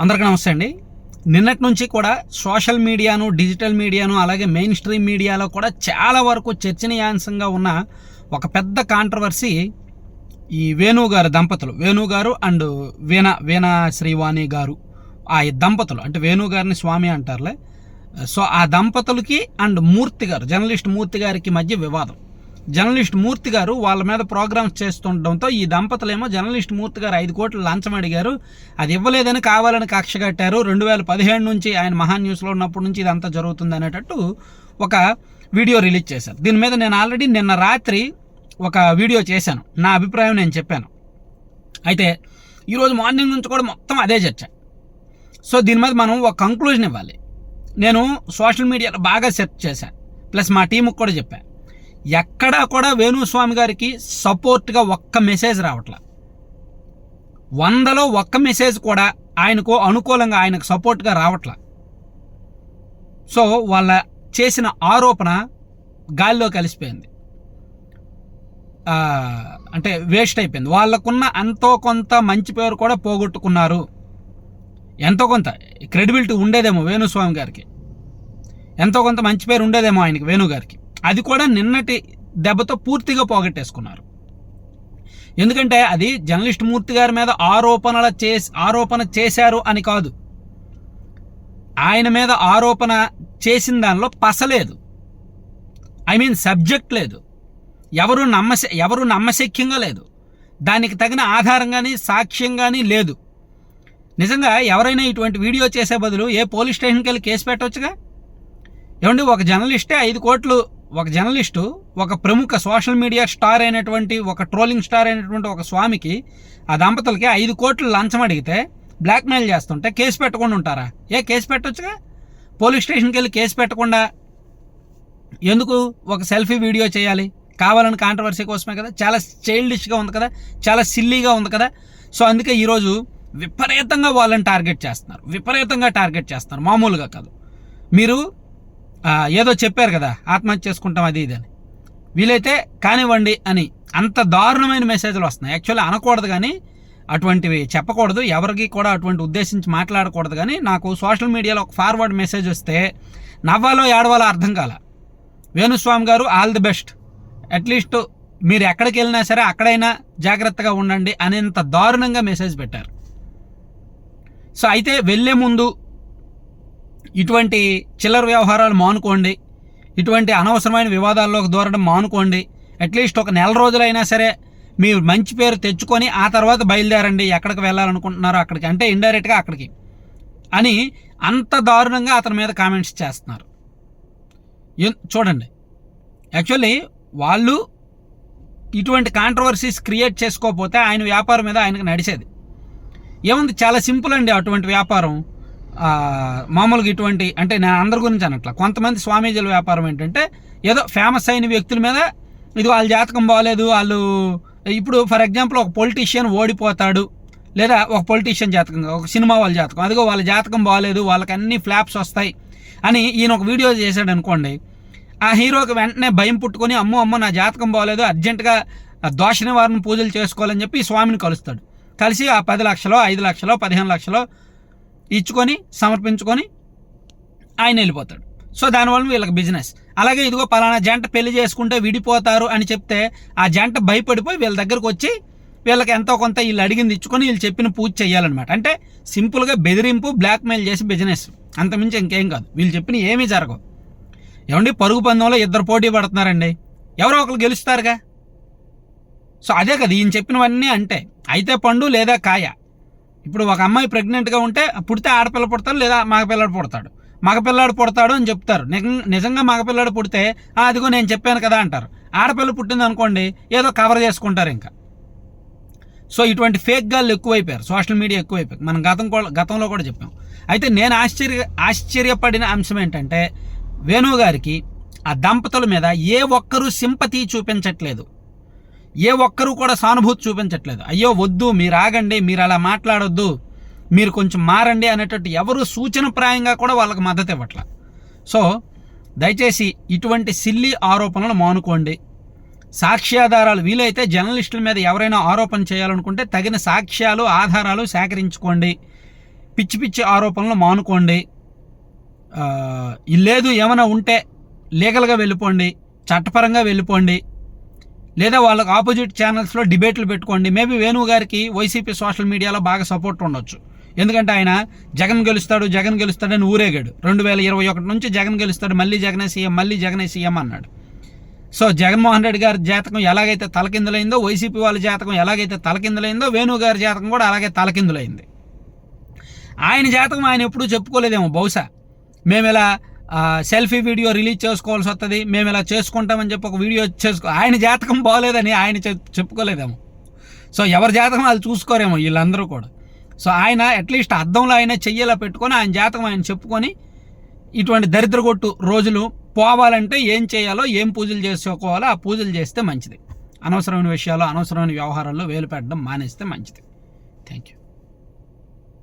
అందరికీ నమస్తే అండి. నిన్నటి నుంచి కూడా సోషల్ మీడియాను డిజిటల్ మీడియాను అలాగే మెయిన్ స్ట్రీమ్ మీడియాలో కూడా చాలా వరకు చర్చనీయాంశంగా ఉన్న ఒక పెద్ద కాంట్రవర్సీ ఈ వేణు గారు దంపతులు. వేణు గారు అండ్ వీణ వీణ శ్రీవాణి గారు. ఆ దంపతులు. అంటే వేణు గారిని స్వామి అంటారులే. సో ఆ దంపతులకి అండ్ మూర్తి గారు జర్నలిస్ట్ మూర్తి గారికి మధ్య వివాదం. జర్నలిస్ట్ మూర్తి గారు వాళ్ళ మీద ప్రోగ్రామ్స్ చేస్తుండడంతో ఈ దంపతులేమో జర్నలిస్ట్ మూర్తి గారు ఐదు కోట్లు లంచం అడిగారు. అది ఇవ్వలేదని కావాలని కక్ష కట్టారు. రెండు వేల పదిహేడు నుంచి ఆయన మహా న్యూస్లో ఉన్నప్పటి నుంచి ఇదంతా జరుగుతుంది అనేటట్టు ఒక వీడియో రిలీజ్ చేశారు. దీని మీద నేను ఆల్రెడీ నిన్న రాత్రి ఒక వీడియో చేశాను. నా అభిప్రాయం నేను చెప్పాను. అయితే ఈరోజు మార్నింగ్ నుంచి కూడా మొత్తం అదే చర్చ. సో దీని మీద మనం ఒక కంక్లూజన్ ఇవ్వాలి. నేను సోషల్ మీడియాలో బాగా సెర్చ్ చేశాను ప్లస్ మా టీముకి కూడా చెప్పాను ఎక్కడా కూడా వేణుస్వామి గారికి సపోర్ట్గా ఒక్క మెసేజ్ రావట్లా. వందలో ఒక్క మెసేజ్ కూడా ఆయనకు అనుకూలంగా ఆయనకు సపోర్ట్గా రావట్లా. సో వాళ్ళ చేసిన ఆరోపణ గాలిలో కలిసిపోయింది. అంటే వేస్ట్ అయిపోయింది. వాళ్ళకున్న ఎంతో కొంత మంచి పేరు కూడా పోగొట్టుకున్నారు. ఎంతో కొంత క్రెడిబిలిటీ ఉండేదేమో వేణుస్వామి గారికి. ఎంతో కొంత మంచి పేరు ఉండేదేమో ఆయనకి వేణు గారికి. అది కూడా నిన్నటి దెబ్బతో పూర్తిగా పోగొట్టేసుకున్నారు. ఎందుకంటే అది జర్నలిస్ట్ మూర్తి గారి మీద ఆరోపణల చేసి ఆరోపణ చేశారు అని కాదు. ఆయన మీద ఆరోపణ చేసిన దానిలో పసలేదు ఐ మీన్ సబ్జెక్ట్ లేదు. ఎవరు నమ్మశ ఎవరు నమ్మశక్యంగా లేదు. దానికి తగిన ఆధారం కానీ సాక్ష్యం కానీ లేదు. నిజంగా ఎవరైనా ఇటువంటి వీడియో చేసే బదులు ఏ పోలీస్ స్టేషన్కి వెళ్ళి కేసు పెట్టవచ్చుగా ఏమండి ఒక జర్నలిస్టే ఐదు కోట్లు ఒక జర్నలిస్టు ఒక ప్రముఖ సోషల్ మీడియా స్టార్ అయినటువంటి ఒక ట్రోలింగ్ స్టార్ అయినటువంటి ఒక స్వామికి ఆ దంపతులకి ఐదు కోట్లు లంచం అడిగితే బ్లాక్మెయిల్ చేస్తుంటే కేసు పెట్టకుండా ఉంటారా? ఏ కేసు పెట్టొచ్చుగా? పోలీస్ స్టేషన్కి వెళ్ళి కేసు పెట్టకుండా ఎందుకు ఒక సెల్ఫీ వీడియో చేయాలి? కావాలని కాంట్రవర్సీ కోసమే కదా? చాలా చైల్డిష్గా ఉంది కదా? చాలా సిల్లీగా ఉంది కదా? సో అందుకే ఈరోజు విపరీతంగా వాళ్ళని టార్గెట్ చేస్తున్నారు. విపరీతంగా టార్గెట్ చేస్తున్నారు. మామూలుగా కాదు. మీరు ఏదో చెప్పారు కదా ఆత్మహత్య చేసుకుంటాం అది ఇది అని. వీలైతే కానివ్వండి అని అంత దారుణమైన మెసేజ్లు వస్తున్నాయి. యాక్చువల్లీ అనకూడదు కానీ అటువంటివి చెప్పకూడదు. ఎవరికి కూడా అటువంటి ఉద్దేశించి మాట్లాడకూడదు కానీ నాకు సోషల్ మీడియాలో ఒక ఫార్వర్డ్ మెసేజ్ వస్తే నవ్వాలో ఏడవాలో అర్థం కాల. వేణుస్వామి గారు ఆల్ ది బెస్ట్ అట్లీస్ట్ మీరు ఎక్కడికి వెళ్ళినా సరే అక్కడైనా జాగ్రత్తగా ఉండండి అనేంత దారుణంగా మెసేజ్ పెట్టారు. సో అయితే వెళ్ళే ముందు ఇటువంటి చిల్లర వ్యవహారాలు మానుకోండి. ఇటువంటి అనవసరమైన వివాదాల్లోకి దూరడం మానుకోండి. అట్లీస్ట్ ఒక నెల రోజులైనా సరే మీ మంచి పేరు తెచ్చుకొని ఆ తర్వాత బయలుదేరండి. ఎక్కడికి వెళ్ళాలనుకుంటున్నారో అక్కడికి. అంటే ఇండైరెక్ట్గా అక్కడికి. అని అంత దారుణంగా అతని మీద కామెంట్స్ చేస్తున్నారు. చూడండి. యాక్చువల్లీ వాళ్ళు ఇటువంటి కాంట్రవర్సీస్ క్రియేట్ చేసుకోకపోతే ఆయన వ్యాపారం మీద ఆయనకు నడిచేది. ఏముంది? చాలా సింపుల్ అండి అటువంటి వ్యాపారం. మామూలుగా ఇటువంటి అంటే నేను అందరి గురించి అనట్లా. కొంతమంది స్వామీజీల వ్యాపారం ఏంటంటే ఏదో ఫేమస్ అయిన వ్యక్తుల మీద ఇది వాళ్ళ జాతకం బాగలేదు వాళ్ళు ఇప్పుడు ఫర్ ఎగ్జాంపుల్ ఒక పొలిటీషియన్ ఓడిపోతాడు లేదా ఒక పొలిటీషియన్ జాతకం ఒక సినిమా వాళ్ళ జాతకం అదిగో వాళ్ళ జాతకం బాగలేదు వాళ్ళకి అన్ని ఫ్లాప్స్ వస్తాయి అని ఈయన ఒక వీడియో చేశాడు అనుకోండి ఆ హీరోకి వెంటనే భయం పుట్టుకొని అమ్మో అమ్మో నా జాతకం బాగలేదు అర్జెంటుగా దోష నివారణ పూజలు చేసుకోవాలని చెప్పి స్వామిని కలుస్తాడు. కలిసి ఆ పది లక్షలో ఐదు లక్షలో పదిహేను లక్షలో ఇచ్చుకొని సమర్పించుకొని ఆయన వెళ్ళిపోతాడు. సో దానివల్ల వీళ్ళకి బిజినెస్ అలాగే ఇదిగో పలానా జంట పెళ్ళి చేసుకుంటే విడిపోతారు అని చెప్తే ఆ జంట భయపడిపోయి వీళ్ళ దగ్గరకు వచ్చి వీళ్ళకి ఎంతో కొంత వీళ్ళు అడిగింది ఇచ్చుకొని వీళ్ళు చెప్పిన పూజ చేయాలన్నమాట అంటే సింపుల్గా బెదిరింపు బ్లాక్మెయిల్ చేసి బిజినెస్ అంతమించి ఇంకేం కాదు. వీళ్ళు చెప్పిన ఏమీ జరగవు. ఏమండి పరుగు పందెంలో ఇద్దరు పోటీ పడుతున్నారండి. ఎవరో ఒకరు గెలుస్తారుగా. సో అదే కదా ఈయన చెప్పినవన్నీ అంటే. అయితే పండు లేదా కాయ. ఇప్పుడు ఒక అమ్మాయి ప్రెగ్నెంట్గా ఉంటే పుడితే ఆడపిల్ల పుడతాడు లేదా మగపిల్లాడు పుడతాడు. మగపిల్లాడు పుడతాడు అని చెప్తారు. నిజం- నిజంగా మగపిల్లాడు పుడితే అదిగో నేను చెప్పాను కదా అంటారు. ఆడపిల్ల పుట్టింది అనుకోండి ఏదో కవర్ చేసుకుంటారు ఇంకా. సో ఇటువంటి ఫేక్ గాళ్ళు ఎక్కువైపోయారు. Social media ఎక్కువైపోయారు. మనం గతం కూడా గతంలో కూడా చెప్పాం. అయితే నేను ఆశ్చర్య ఆశ్చర్యపడిన అంశం ఏంటంటే వేణు గారికి ఆ దంపతుల మీద ఏ ఒక్కరూ సింపతి చూపించట్లేదు. ఏ ఒక్కరూ కూడా సానుభూతి చూపించట్లేదు. అయ్యో వద్దు మీరు ఆగండి మీరు అలా మాట్లాడొద్దు మీరు కొంచెం మారండి అనేటట్టు ఎవరు సూచనప్రాయంగా కూడా వాళ్ళకి మద్దతు ఇవ్వట్ల. సో దయచేసి ఇటువంటి సిల్లి ఆరోపణలు మానుకోండి. సాక్ష్యాధారాలు వీలైతే జర్నలిస్టుల మీద ఎవరైనా ఆరోపణ చేయాలనుకుంటే తగిన సాక్ష్యాలు ఆధారాలు సేకరించుకోండి. పిచ్చి పిచ్చి ఆరోపణలు మానుకోండి. లేదు ఏమైనా ఉంటే లీగల్గా వెళ్ళిపోండి చట్టపరంగా వెళ్ళిపోండి. లేదా వాళ్ళకి ఆపోజిట్ ఛానల్స్లో డిబేట్లు పెట్టుకోండి. మేబీ వేణు గారికి వైసీపీ సోషల్ మీడియాలో బాగా సపోర్ట్ ఉండొచ్చు. ఎందుకంటే ఆయన జగన్ గెలుస్తాడు జగన్ గెలుస్తాడని ఊరేగాడు. రెండు వేల ఇరవై ఒకటి నుంచి జగన్ గెలుస్తాడు మళ్ళీ జగనే సీఎం మళ్ళీ జగనే సీఎం అన్నాడు. సో జగన్మోహన్ రెడ్డి గారి జాతకం ఎలాగైతే తలకిందులైందో వైసీపీ వాళ్ళ జాతకం ఎలాగైతే తలకిందులైందో వేణు గారి జాతకం కూడా అలాగే తలకిందులైంది. ఆయన జాతకం ఆయన ఎప్పుడూ చెప్పుకోలేదేమో బహుశా. మేము ఇలా సెల్ఫీ వీడియో రిలీజ్ చేసుకోవాల్సి వస్తుంది మేము ఇలా చేసుకుంటామని చెప్పి ఒక వీడియో చేసుకో ఆయన జాతకం బాగోలేదని ఆయన చెప్పుకోలేదేమో. సో ఎవరి జాతకం వాళ్ళు చూసుకోరేమో వీళ్ళందరూ కూడా. సో ఆయన అట్లీస్ట్ అద్దంలో ఆయన చెయ్యేలా పెట్టుకొని ఆయన జాతకం ఆయన చెప్పుకొని ఇటువంటి దరిద్రగొట్టు రోజులు పోవాలంటే ఏం చేయాలో ఏం పూజలు చేసుకోవాలో ఆ పూజలు చేస్తే మంచిది. అనవసరమైన విషయాలు అనవసరమైన వ్యవహారాల్లో వేలు పెట్టడం మానేస్తే మంచిది. Thank you